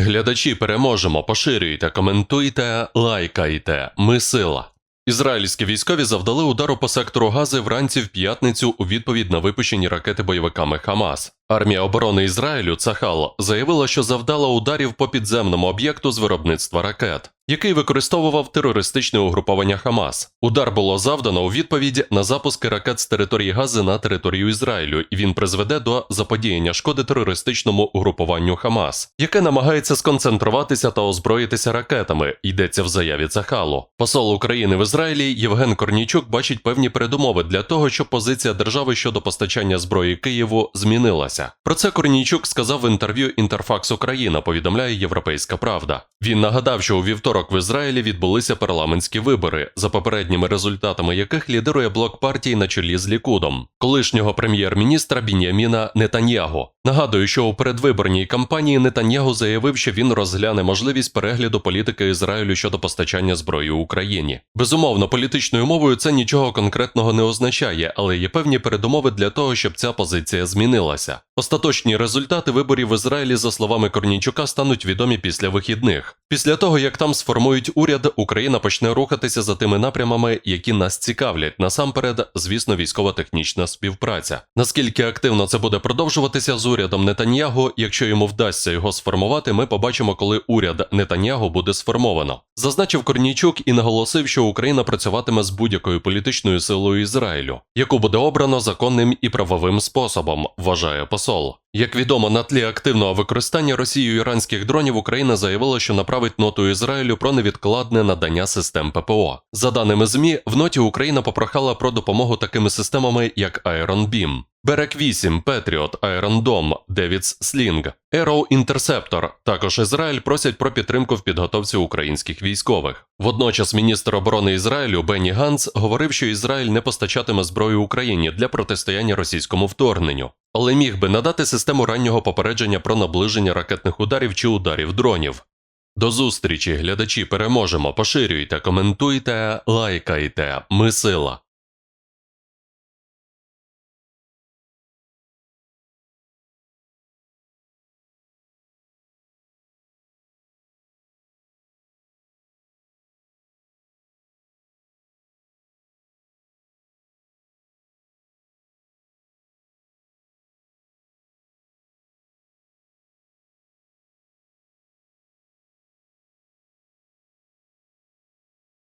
Глядачі переможемо, поширюйте, коментуйте, лайкайте. Ми сила. Ізраїльські військові завдали удару по сектору Гази вранці в п'ятницю у відповідь на випущені ракети бойовиками Хамас. Армія оборони Ізраїлю Цахал заявила, що завдала ударів по підземному об'єкту з виробництва ракет, який використовував терористичне угруповання Хамас. Удар було завдано у відповідь на запуски ракет з території Гази на територію Ізраїлю, і він призведе до заподіяння шкоди терористичному угрупуванню Хамас, яке намагається сконцентруватися та озброїтися ракетами. Йдеться в заяві Цахалу. Посол України в Ізраїлі Євген Корнійчук бачить певні передумови для того, щоб позиція держави щодо постачання зброї Києву змінилася. Про це Корнійчук сказав в інтерв'ю Інтерфакс Україна. Повідомляє Європейська Правда. Він нагадав, що у вівторок в Ізраїлі відбулися парламентські вибори, за попередніми результатами яких лідирує блок партії на чолі з Лікудом, колишнього прем'єр-міністра Бін'яміна Нетаньягу. Нагадую, що у передвиборній кампанії Нетаньягу заявив, що він розгляне можливість перегляду політики Ізраїлю щодо постачання зброї Україні. Безумовно, політичною мовою це нічого конкретного не означає, але є певні передумови для того, щоб ця позиція змінилася. Остаточні результати виборів в Ізраїлі, за словами Корнійчука, стануть відомі після вихідних. Після того, як там сформують уряд, Україна почне рухатися за тими напрямами, які нас цікавлять. Насамперед, звісно, військово-технічна співпраця. Наскільки активно це буде продовжуватися з урядом Нетаньягу, якщо йому вдасться його сформувати, ми побачимо, коли уряд Нетаньягу буде сформовано. Зазначив Корнійчук і наголосив, що Україна працюватиме з будь-якою політичною силою Ізраїлю, яку буде обрано законним і правовим способом, вважає посол. Як відомо, на тлі активного використання Росією іранських дронів Україна заявила, що направить ноту Ізраїлю про невідкладне надання систем ППО. За даними ЗМІ, в ноті Україна попрохала про допомогу такими системами, як Iron Beam, Берек 8, Patriot, Iron Dome, David's Sling, Arrow Interceptor. Також Ізраїль просять про підтримку в підготовці українських військових. Водночас міністр оборони Ізраїлю Бенні Ганс говорив, що Ізраїль не постачатиме зброю Україні для протистояння російському вторгненню, але міг би надати систему раннього попередження про наближення ракетних ударів чи ударів дронів. До зустрічі, глядачі, переможемо. Поширюйте, коментуйте, лайкайте. Ми сила.